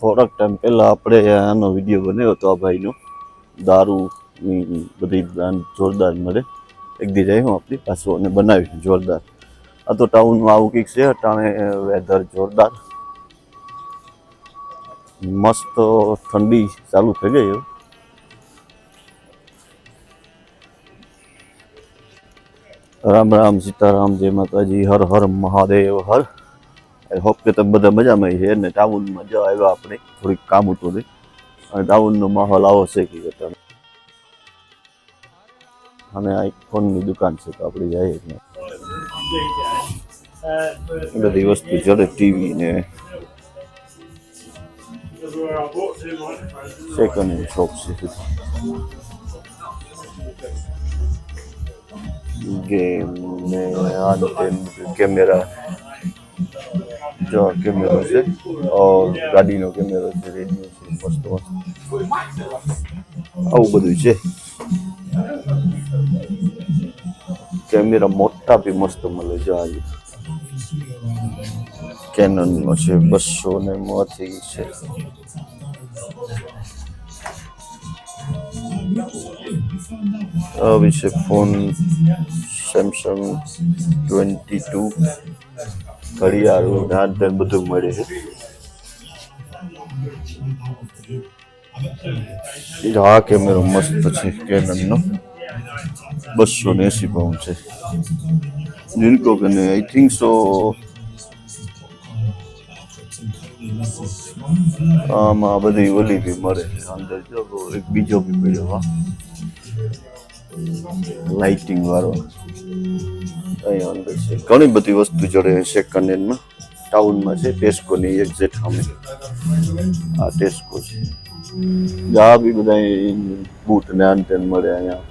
થોડાક ટાઈમ પહેલાં આપણે આનો વીડિયો બનાવ્યો હતો આ ભાઈનો. દારૂની બધી જોરદાર મળે. એક દી જાય હું આપણી પાછું અને બનાવી જોરદાર. આ તો ટાઉનમાં આવું કંઈક છે અટાણે વેધર જોરદાર. મસ્ત ઠંડી ચાલુ થઈ ગઈ હવે રામ રામ સીતારામ, જય માતાજી, હર હર મહાદેવ, હર. હોપ કે તમે બધા મજામાં છે ને ટાઉનમાં જો આવ્યા આપણે. થોડીક કામ હતું ને અને ટાઉનનો માહોલ આવો છે કે તમે અને આ ફોનની દુકાન છે તો આપણે જઈએ બધી વસ્તુ જડે ટીવી ને. સેકન્ડ હેન્ડ શોપ છે. ગેમ ને, આ કેમેરા જો કેમેરો છે. ગાડીનો કેમેરો છે રેડિયો છે, મસ્ત મસ્ત. આવું બધું છે. કેમેરા મોટા બી મસ્ત મળે છે આ કેનનનો છે બસો ને માંથી છે. આ વિશે ફોન સેમસંગ ટ્વેન્ટી ટુ ઘડિયાળું નાન તેન બધું મળે છે જો આ કેમેરો મસ્ત છે કેનનનો બસો ને એસી પાઉન્ડ છે જીનકો કે ને આઈ થિંક સો આમાં બધી ઓલી બી મળે છે અંદર જો એક બીજો બી પડ્યો હા લાઇટિંગ વાળો અહીં અંદર છે. ઘણી બધી વસ્તુ જોડે સેકન્ડ હેન્ડમાં ટાઉનમાં છે ટેસ્કોની એક્ઝેક્ટ સામે. આ ટેસ્કો છે. આ બી બધા બૂટ ને આનતેન મળે અહીંયા.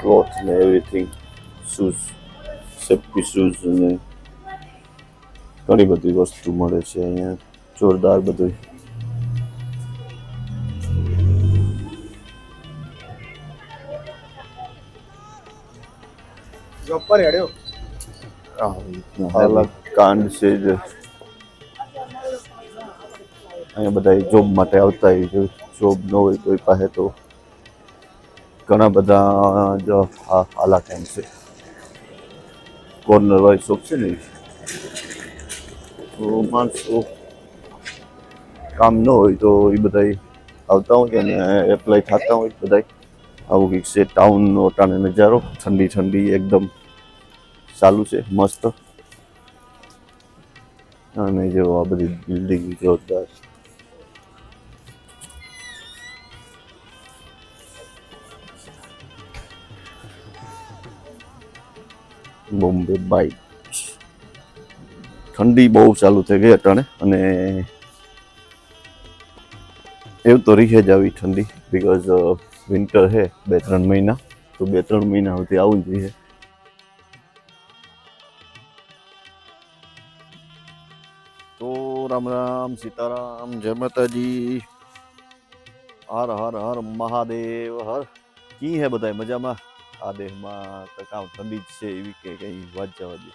ક્લોથ ને એવરીથિંગ શૂઝ સેફ્ટી શૂઝ ને. ઘણી બધી વસ્તુ મળે છે અહીંયા. જોરદાર બધું જોબ હેડ્યો. અલગ કાંડ છે જે. અહીંયા બધા જોબ માટે આવતા હોય જોબ ન હોય કોઈ પાસે તો ઘણા બધા જો હાલા ટાઈમ છે. કોર્નર વાળી શોપ છે ને તો માણસો કામ ન હોય તો એ બધા આવતા હોય અને એપ્લાય થતા હોય બધા આવું કંઈક છે ટાઉનનો અટાણે નજારો. ઠંડી ઠંડી, એકદમ ચાલુ છે, મસ્ત. અને જો આ બધી બિલ્ડિંગ જોરદાર. બોમ્બે બાઇક ઠંડી બહુ ચાલુ થઈ ગઈ અટાણે, અને એવું તો રીહે જ આવી ઠંડી બિકોઝ વિન્ટર છે બે ત્રણ મહિના, તો બે ત્રણ મહિના સુધી આવું જોઈએ રામ રામ સીતારામ, જય માતાજી. હર હર હર, મહાદેવ, હર. કી હે બધાય મજામાં? આ દેહમાં તો કામ ઠંડી જ છે એવી કે કઈ વાત જવા દે.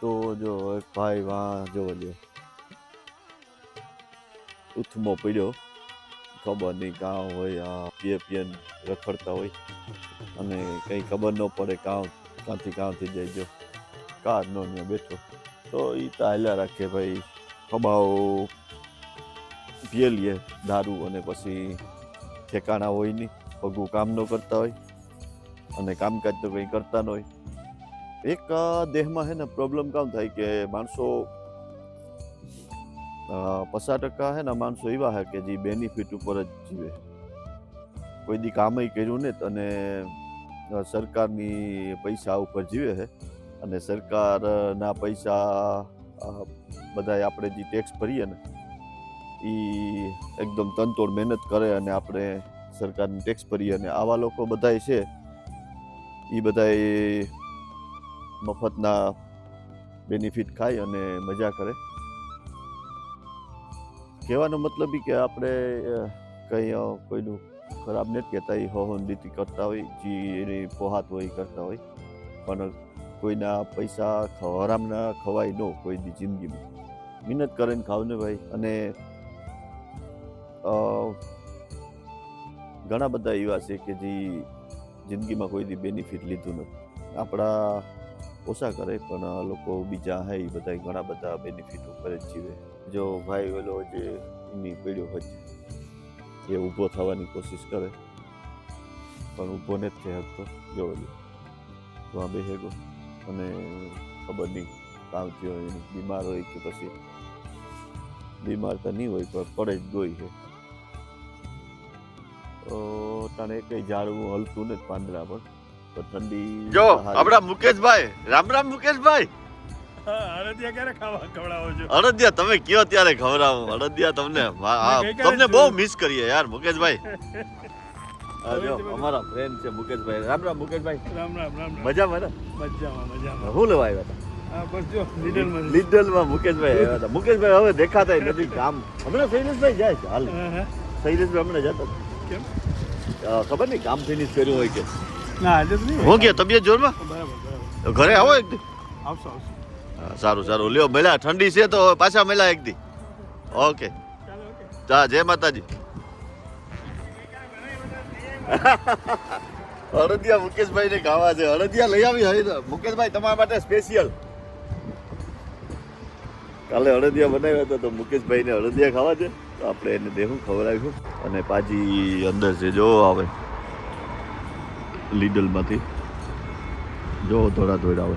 તો જો એક ભાઈ વાં જોવા દો. ઉથમો પડ્યો. ખબર નહીં કાં હોય આ પીએ પીએન રખડતા હોય. અને કંઈ ખબર ન પડે કાં કાંથી કાં થઈ જાય જો. કાર નો બેઠો. તો એ તો હાલ્યા રાખે ભાઈ. ખબાઓ પીએ દારૂ અને પછી ઠેકાણા હોય નહીં. પગું કામ ન કરતા હોય અને કામકાજ તો કંઈ કરતા ન હોય. એક દેહમાં હે ને પ્રોબ્લેમ કામ થાય કે માણસો પચાસ ટકા હે ને માણસો એવા હે કે જે બેનિફિટ ઉપર જ જીવે. કોઈ દી કામય કર્યું ને અને સરકારની પૈસા ઉપર જીવે છે અને સરકારના પૈસા અ, બધાય આપણે જે ટેક્સ ભરીએ ને એ એકદમ તનતોડ મહેનત કરે અને આપણે સરકારને ટેક્સ ભરીએ અને આવા લોકો બધાય છે એ બધાય મફતના બેનિફિટ ખાય અને મજા કરે. કહેવાનો મતલબ કે આપણે કંઈ કોઈનું ખરાબ નથી કહેતા એ હોહન રીતિ કરતા હોય જે એની પોહાત હોય એ કરતા હોય. પણ કોઈના પૈસા હરામના ખવાય ન કોઈની જિંદગીમાં. મહેનત કરીને ખાવ ને ભાઈ. અને ઘણા બધા એવા છે કે જે જિંદગીમાં કોઈ દી બેનિફિટ લીધું નથી. આપણા ઓછા કરે, પણ લોકો બીજા હે એ બધા ઘણા બધા બેનિફિટ ઉપર જીવે. જો ભાઈ ઓલો જે એની પેઢીઓ હોય એ ઊભો થવાની કોશિશ કરે. પણ ઊભો નથી થઈ શકતો જો વાં બેહેગો અને ખબર નહીં કામ થયો બીમાર હોય કે પછી બીમાર તો નહીં હોય પણ પડે જ ગોઈ છે. તો તને કઈ ઝાડવું હલતું નથી પાંદડા પર તો ઠંડી જો. આપણા મુકેશભાઈ રામ રામ મુકેશભાઈ. અડદિયા ક્યારે ખાવા ખવડાવો છો? અડદિયા તમે કયો ત્યારે ખવડાવો? અડદિયા તમને તમને બહુ મિસ કરીએ યાર મુકેશભાઈ. જો અમારા ફ્રેન્ડ છે મુકેશભાઈ. રામ રામ મુકેશભાઈ. રામ રામ રામ રામ. મજામાં ને? મજામાં મજામાં. શું લેવા આવ્યા હતા? હા જો લીડલમાં મુકેશભાઈ આવ્યા હતા. મુકેશભાઈ હવે દેખાતા નથી. કામ હમણાં શૈલેષભાઈ જાય છે હાલ. શૈલેષભાઈ હમણાં જતા કેમ? ખબર નહીં કામ ફિનિશ કર્યું હોય કે. ના હું તબિયત જોરમાં? બરાબર ઘરે આવો એક દી. આવશો આવશો. સારું સારું. લ્યો મેલા ઠંડી છે તો પાછા મેલા એક દી. ઓકે. જા જય માતાજી. અડદિયા મુકેશભાઈ ને ખાવા છે. અડદિયા લઈ આવી. મુકેશભાઈ તમારા માટે સ્પેશિયલ કાલે અડદિયા બનાવ્યા હતા તો મુકેશભાઈને અડદિયા ખાવા છે. તો આપણે એને દેહું ખવડાવ્યું અને પાછી અંદર જે જો આવે. લીડલમાંથી. જો થોડા થોડા આવે.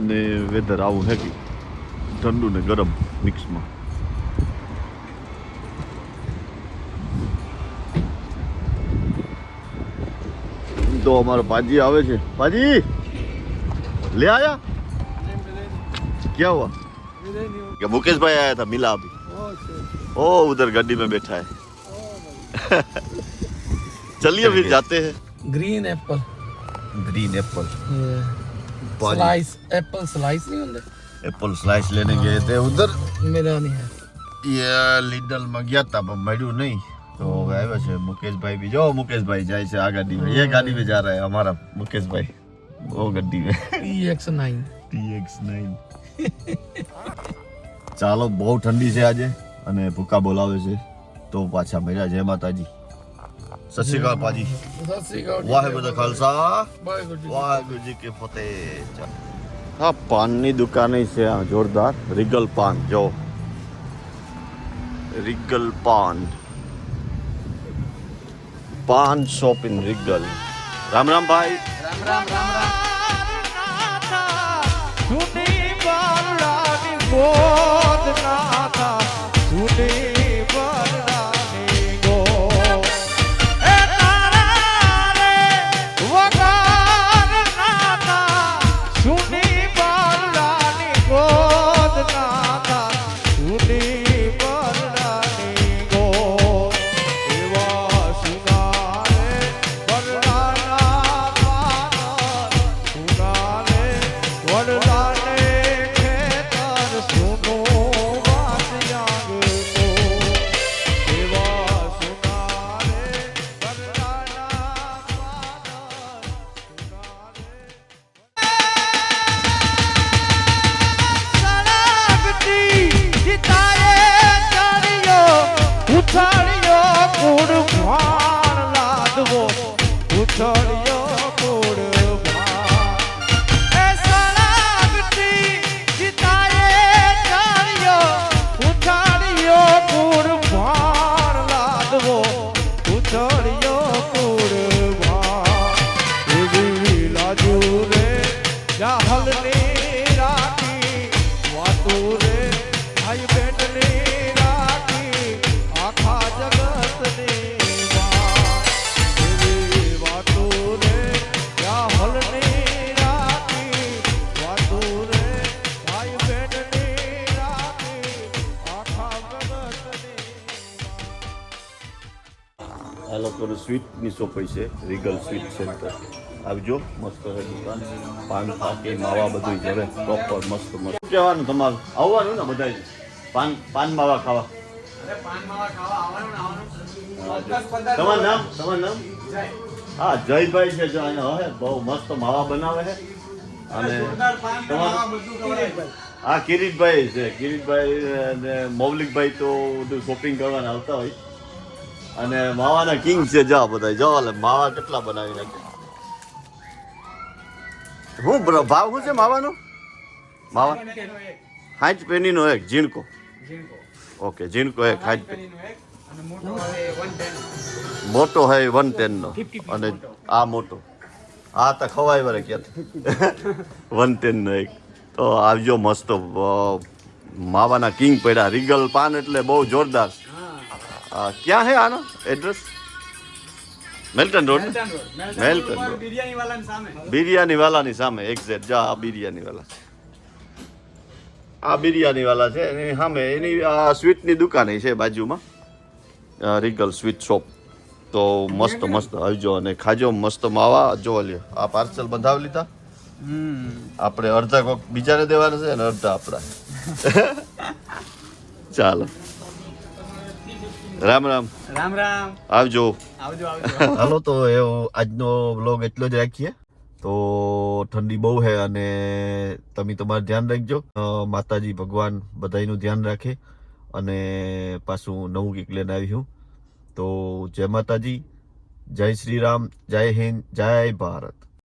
અને વેધર આવું હેકી ઠંડુ ને ગરમ મિક્સમાં તો અમારો પાજી આવે છે. પાજી! લે આયા. ક્યાં હુઆ કે મુકેશભાઈ આયા હતા મિલા અભી ओ उधर गड्डी में बैठा है चलिए फिर जाते हैं green apple green apple slice apple slice नहीं होंगे एप्पल स्लाइस लेने गए थे उधर मेरा नहीं है ये લીડલ માં ગયા હતા પણ મળ્યું નહીં તો હવે આવ્યો છે મુકેશભાઈ બી જો મુકેશભાઈ જાય છે આ ગાડી में ये गाड़ी में जा रहा है हमारा मुकेश भाई वो गाड़ी में पी एक्स नाइन TX9 ચાલો બહુ ઠંડી છે આજે અને ભૂકા બોલાવે છે. તો પાછા મળ્યા જય માતાજી. સત શ્રી અકાલ પાજી. વાહેગુરુ બધા ખાલસા. વાહેગુરુ જી. કે ફતેહ. હા પાનની દુકાને છે આ જોરદાર. રિગલ પાન જો. Regal Paan. Paan shop in Regal. Ram Ram ભાઈ. રામ રામ રામ રામ. આ લોકોનું સ્વીટની શોપ હોય છે રીગલ સ્વીટ સેન્ટર આવજો મસ્ત છે દુકાન. પાન પાકી માવા બધું જરે પ્રોપર મસ્ત મસ્ત. કહેવાનું તમારું? આવવાનું ને બધા પાન પાન માવા ખાવા. તમારું નામ? તમારું નામ? હા જયભાઈ છે જો અહીંયા હવે બહુ મસ્ત માવા બનાવે છે. અને તમારું? હા કિરીટભાઈ છે. કિરીટભાઈ અને મૌલિકભાઈ તો બધું શોપિંગ કરવાના આવતા હોય. અને માવાના કિંગ છે જા બધા. જો એટલે માવા કેટલા બનાવી નાખે. હું ભાવ શું છે માવાનો? માવા? હાંચ પેનીનો એક, ઝીણકો. ઓકે, ઝીણકો એક, હાંચ પેની. મોટો હે વન ટેન નો અને આ મોટો. આ તો ખવાય વરે ક્યાં વન ટેન નો એક. તો આવજો મસ્ત માવાના કિંગ પડ્યા. રીગલ પાન એટલે બહુ જોરદાર. ક્યાં હે આનો address Melton road? Melton road biryani વાલાની સામે એક્ઝેક્ટ જા આ બિરયાની વાલા આ બિરયાની વાલા છે એની સામે એની આ સ્વીટની દુકાન છે બાજુમાં રીગલ સ્વીટ શોપ તો મસ્ત મસ્ત આવજો અને ખાજો મસ્ત માવા જો લ્યો આ પાર્સલ બંધાવી લીધા આપણે અડધા કોક બીજાને દેવાના છે અને અડધા આપણા ચાલો રામ રામ. રામ રામ. આવજો. આવજો આવજો. હાલો તો એવો આજનો બ્લોગ એટલો જ રાખીએ. તો ઠંડી બહુ છે અને તમે તમારું ધ્યાન રાખજો. માતાજી ભગવાન બધાયનું ધ્યાન રાખે અને પાછું નવું કીક લઈને આવ્યું તો જય માતાજી જય શ્રી રામ જય હિન્દ જય ભારત.